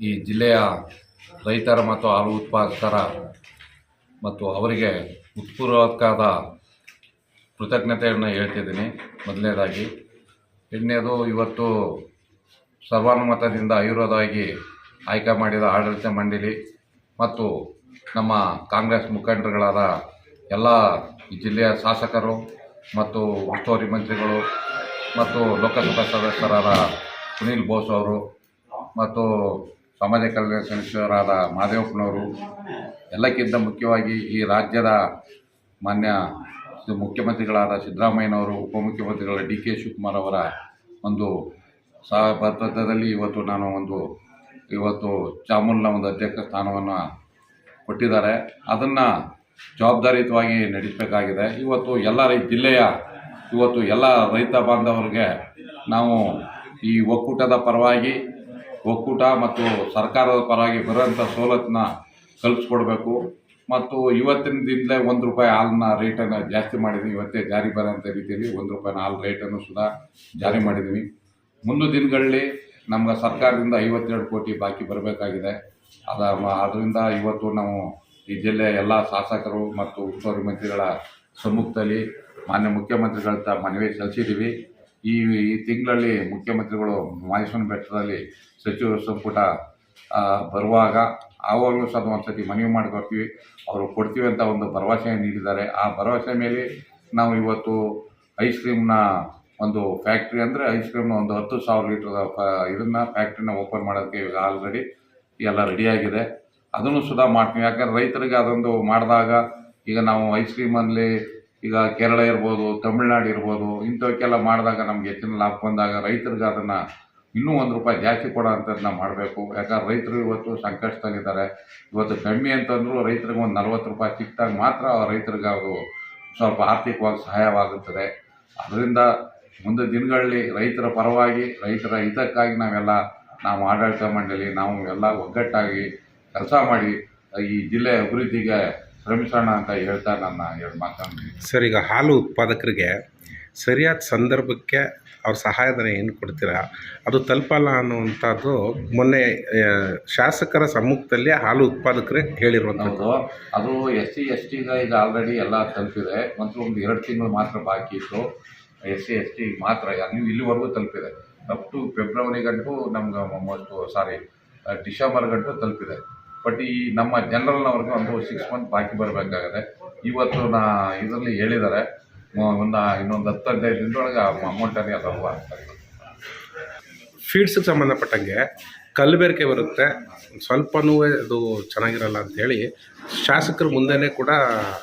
ಈ ಜಿಲ್ಲೆಯ ರೈತರ ಮತ್ತು ಹಾಲು ಉತ್ಪಾದಕರ ಮತ್ತು ಅವರಿಗೆ ಉತ್ಪೂರ್ವಕವಾದ ಕೃತಜ್ಞತೆಯನ್ನು ಹೇಳ್ತಿದ್ದೀನಿ. ಮೊದಲನೇದಾಗಿ, ಎರಡನೇದು, ಇವತ್ತು ಸರ್ವಾನುಮತದಿಂದ ಆಯುರ್ವೇದವಾಗಿ ಆಯ್ಕೆ ಮಾಡಿದ ಆಡಳಿತ ಮಂಡಳಿ ಮತ್ತು ನಮ್ಮ ಕಾಂಗ್ರೆಸ್ ಮುಖಂಡರುಗಳಾದ ಎಲ್ಲ ಜಿಲ್ಲೆಯ ಶಾಸಕರು ಮತ್ತು ಉಸ್ತುವಾರಿ ಮಂತ್ರಿಗಳು ಮತ್ತು ಲೋಕಸಭಾ ಸದಸ್ಯರಾದ ಸುನೀಲ್ ಬೋಸ್ ಅವರು ಮತ್ತು ಸಮಾಜ ಕಲ್ಯಾಣ ಸಮಿತಿಯವರಾದ ಮಹದೇವಪ್ಪನವರು ಎಲ್ಲಕ್ಕಿಂತ ಮುಖ್ಯವಾಗಿ ಈ ರಾಜ್ಯದ ಮಾನ್ಯ ಮುಖ್ಯಮಂತ್ರಿಗಳಾದ ಸಿದ್ದರಾಮಯ್ಯನವರು ಉಪಮುಖ್ಯಮಂತ್ರಿಗಳ ಡಿ ಕೆ ಶಿವಕುಮಾರ್ ಅವರ ಒಂದು ಸಹಭಾಗಿತ್ವದಲ್ಲಿ ಇವತ್ತು ನಾನು ಒಂದು, ಇವತ್ತು ಚಾಮುಲ್ನ ಒಂದು ಅಧ್ಯಕ್ಷ ಸ್ಥಾನವನ್ನು ಕೊಟ್ಟಿದ್ದಾರೆ. ಅದನ್ನು ಜವಾಬ್ದಾರಿಯುತವಾಗಿ ನಡೆಸಬೇಕಾಗಿದೆ. ಇವತ್ತು ಎಲ್ಲ ರೈ, ಜಿಲ್ಲೆಯ, ಇವತ್ತು ಎಲ್ಲ ರೈತ ಬಾಂಧವರಿಗೆ ನಾವು ಈ ಒಕ್ಕೂಟದ ಪರವಾಗಿ ಒಕ್ಕೂಟ ಮತ್ತು ಸರ್ಕಾರದ ಪರವಾಗಿ ಬರುವಂಥ ಸವಲತ್ತನ್ನ ಕಲ್ಪಿಸ್ಕೊಡ್ಬೇಕು ಮತ್ತು ಇವತ್ತಿನ ದಿನದಲ್ಲೇ ಒಂದು ರೂಪಾಯಿ ಹಾಲನ್ನ ರೇಟನ್ನು ಜಾಸ್ತಿ ಮಾಡಿದ್ವಿ. ಇವತ್ತೇ ಜಾರಿ ಬರೋಂಥ ರೀತಿಯಲ್ಲಿ ಒಂದು ರೂಪಾಯಿನ ಹಾಲು ರೇಟನ್ನು ಸುಧಾ ಜಾರಿ ಮಾಡಿದ್ವಿ. ಮುಂದಿನ ದಿನಗಳಲ್ಲಿ ನಮ್ಗೆ ಸರ್ಕಾರದಿಂದ ಐವತ್ತೆರಡು ಕೋಟಿ ಬಾಕಿ ಬರಬೇಕಾಗಿದೆ. ಅದ ಅದರಿಂದ ಇವತ್ತು ನಾವು ಈ ಜಿಲ್ಲೆಯ ಎಲ್ಲ ಶಾಸಕರು ಮತ್ತು ಉಸ್ತುವಾರಿ ಮಂತ್ರಿಗಳ ಸಮ್ಮುಖದಲ್ಲಿ ಮಾನ್ಯ ಮುಖ್ಯಮಂತ್ರಿಗಳ ಹತ್ರ ಮನವಿ ಸಲ್ಲಿಸಿದ್ದೀವಿ ಈ ಈ ತಿಂಗಳಲ್ಲಿ ಮುಖ್ಯಮಂತ್ರಿಗಳು ಮಾಯಸನ ಬೆಟ್ಟದಲ್ಲಿ ಸಚಿವ ಸಂಪುಟ ಬರುವಾಗ ಆವಾಗಲೂ ಸಹ ಒಂದು ಸತಿ ಮನವಿ ಮಾಡಿಕೊಡ್ತೀವಿ. ಅವರು ಕೊಡ್ತೀವಿ ಅಂತ ಒಂದು ಭರವಸೆ ನೀಡಿದ್ದಾರೆ. ಆ ಭರವಸೆ ಮೇಲೆ ನಾವು ಇವತ್ತು ಐಸ್ ಕ್ರೀಮ್ನ ಒಂದು ಫ್ಯಾಕ್ಟ್ರಿ ಅಂದರೆ ಐಸ್ ಕ್ರೀಮ್ನ ಒಂದು ಹತ್ತು ಸಾವಿರ ಲೀಟ್ರ್ ಇದನ್ನು ಫ್ಯಾಕ್ಟ್ರಿನ ಓಪನ್ ಮಾಡೋದಕ್ಕೆ ಈಗ ಆಲ್ರೆಡಿ ಎಲ್ಲ ರೆಡಿಯಾಗಿದೆ ಅದನ್ನು ಸುಧಾ ಮಾಡ್ತೀವಿ. ಯಾಕಂದ್ರೆ ರೈತರಿಗೆ ಅದೊಂದು ಮಾಡಿದಾಗ ಈಗ ನಾವು ಐಸ್ ಕ್ರೀಮಲ್ಲಿ ಈಗ ಕೇರಳ ಇರ್ಬೋದು, ತಮಿಳ್ನಾಡು ಇರ್ಬೋದು, ಇಂಥವಕ್ಕೆಲ್ಲ ಮಾಡಿದಾಗ ನಮ್ಗೆ ಹೆಚ್ಚಿನ ಲಾಭ ಬಂದಾಗ ರೈತರಿಗೆ ಅದನ್ನು ಇನ್ನೂ ಒಂದು ರೂಪಾಯಿ ಜಾಸ್ತಿ ಕೊಡೋ ಅಂಥದ್ದನ್ನ ಮಾಡಬೇಕು. ಯಾಕಂದ್ರೆ ರೈತರು ಇವತ್ತು ಸಂಕಷ್ಟದಲ್ಲಿದ್ದಾರೆ. ಇವತ್ತು ಕಮ್ಮಿ ಅಂತಂದರೂ ರೈತರಿಗೆ ಒಂದು ನಲ್ವತ್ತು ರೂಪಾಯಿ ಸಿಕ್ಕಿದಾಗ ಮಾತ್ರ ರೈತರಿಗೆ ಅದು ಸ್ವಲ್ಪ ಆರ್ಥಿಕವಾಗಿ ಸಹಾಯವಾಗುತ್ತದೆ. ಅದರಿಂದ ಮುಂದೆ ದಿನಗಳಲ್ಲಿ ರೈತರ ಪರವಾಗಿ, ರೈತರ ಹಿತಕ್ಕಾಗಿ ನಾವೆಲ್ಲ, ನಾವು ಆಡಳಿತ ಮಂಡಳಿ, ನಾವು ಎಲ್ಲ ಒಗ್ಗಟ್ಟಾಗಿ ಕೆಲಸ ಮಾಡಿ ಈ ಜಿಲ್ಲೆ ಅಭಿವೃದ್ಧಿಗೆ ಶ್ರಮಿಸೋಣ ಅಂತ ಹೇಳ್ತಾ ನನ್ನ ಎರಡು ಮಾತನ್ನು ಸರ್ ಈಗ ಹಾಲು ಉತ್ಪಾದಕರಿಗೆ ಸರಿಯಾದ ಸಂದರ್ಭಕ್ಕೆ ಅವ್ರ ಸಹಾಯಧನ ಏನು ಕೊಡ್ತೀರಾ? ಅದು ತಲುಪಲ್ಲ ಅನ್ನುವಂಥದ್ದು ಮೊನ್ನೆ ಶಾಸಕರ ಸಮ್ಮುಖದಲ್ಲಿ ಹಾಲು ಉತ್ಪಾದಕರೇ ಹೇಳಿರುವಂಥದ್ದು. ಅದು ಎಸ್ ಸಿ ಎಸ್ ಟಿಗೆ ಈಗ ಆಲ್ರೆಡಿ ಎಲ್ಲ ತಲುಪಿದೆ. ಮತ್ತು ಒಂದು ಎರಡು ತಿಂಗಳು ಮಾತ್ರ ಬಾಕಿ ಇತ್ತು. ಎಸ್ ಸಿ ಎಸ್ ಟಿ ಮಾತ್ರ ನೀವು ಇಲ್ಲಿವರೆಗೂ ತಲುಪಿದೆ. ಅಪ್ ಟು ಫೆಬ್ರವರಿ ಗಂಟು ನಮ್ಗೆ ಸಾರಿ ಡಿಸೆಂಬರ್ ಗಂಟು ತಲುಪಿದೆ. ಬಟ್ ಈ ನಮ್ಮ ಜನರಲ್ನವ್ರಿಗೆ ಒಂದು ಸಿಕ್ಸ್ ಮಂತ್ ಬಾಕಿ ಬರಬೇಕಾಗಿದೆ ಇವತ್ತು ನಾ ಇದರಲ್ಲಿ ಹೇಳಿದ್ದಾರೆ ಒಂದು ಇನ್ನೊಂದು ಹತ್ತು ಹದಿನೈದು ದಿನದೊಳಗೆ ಅಮೌಂಟಲ್ಲಿ ಅದು ಅಂತ ಫೀಡ್ಸ್ಗೆ ಸಂಬಂಧಪಟ್ಟಂಗೆ ಕಲಬೆರಕೆ ಬರುತ್ತೆ. ಸ್ವಲ್ಪನೂ ಅದು ಚೆನ್ನಾಗಿರಲ್ಲ ಅಂತೇಳಿ ಶಾಸಕರು ಮುಂದೆನೇ ಕೂಡ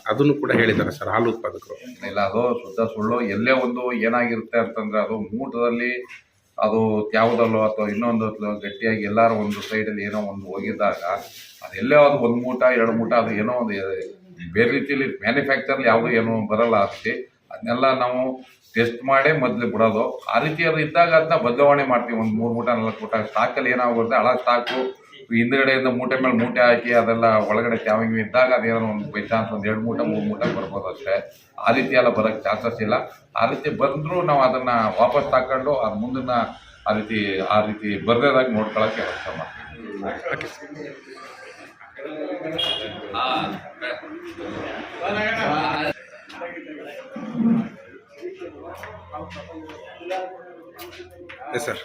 ಅದನ್ನು ಕೂಡ ಹೇಳಿದ್ದಾರೆ ಸರ್ ಹಾಲು ಉತ್ಪಾದಕರು. ಇಲ್ಲ ಅದು ಶುದ್ಧ ಸುಳ್ಳು. ಎಲ್ಲೇ ಒಂದು ಏನಾಗಿರುತ್ತೆ ಅಂತಂದರೆ ಅದು ಮೂಟದಲ್ಲಿ ಅದು ಯಾವುದಲ್ಲೋ ಅಥವಾ ಇನ್ನೊಂದು ಗಟ್ಟಿಯಾಗಿ ಎಲ್ಲರೂ ಒಂದು ಸೈಡಲ್ಲಿ ಏನೋ ಒಂದು ಹೋಗಿದ್ದಾಗ ಅದೆಲ್ಲೇ ಅದು ಒಂದು ಮೂಟ, ಎರಡು ಮೂಟ, ಅದು ಏನೋ ಒಂದು ಬೇರೆ ರೀತಿಯಲ್ಲಿ ಮ್ಯಾನುಫ್ಯಾಕ್ಚರ್ಲಿ ಯಾವುದೂ ಏನೋ ಬರಲ್ಲ ಅಷ್ಟೇ. ಅದನ್ನೆಲ್ಲ ನಾವು ಟೆಸ್ಟ್ ಮಾಡೇ ಮೊದಲು ಬಿಡೋದು. ಆ ರೀತಿ ಅದು ಇದ್ದಾಗ ಅದನ್ನ ಬದಲಾವಣೆ ಮಾಡ್ತೀವಿ. ಒಂದು ಮೂರು ಮೂಟ, ನಾಲ್ಕು ಮೂಟ ಸ್ಟಾಕಲ್ಲಿ ಏನಾಗುತ್ತೆ ಹಳ ಸ್ಟಾಕು ಹಿಂದ್ಗಡೆಯಿಂದ ಮೂಟೆ ಮೇಲೆ ಮೂಟೆ ಹಾಕಿ ಅದೆಲ್ಲ ಒಳಗಡೆ ತ್ಯಾವಂಗಿ ಇದ್ದಾಗ ಅದೇನೋ ಒಂದು ಬೈ ಚಾನ್ಸ್ ಒಂದು ಎರಡು ಮೂಟೆ, ಮೂರು ಮೂಟೆ ಬರ್ಬೋದು ಅಷ್ಟೇ. ಆ ರೀತಿ ಎಲ್ಲ ಬರೋಕ್ಕೆ ಚಾನ್ಸಸ್ ಇಲ್ಲ. ಆ ರೀತಿ ಬಂದರೂ ನಾವು ಅದನ್ನು ವಾಪಸ್ ತಗೊಂಡು ಅದು ಮುಂದನ್ನ ಆ ರೀತಿ ಆ ರೀತಿ ಬರ್ದೇದಾಗಿ ನೋಡ್ಕೊಳ್ಳೋಕ್ಕೆ ವ್ಯವಸ್ಥೆ ಮಾಡ್ತೀವಿ. ಸರ್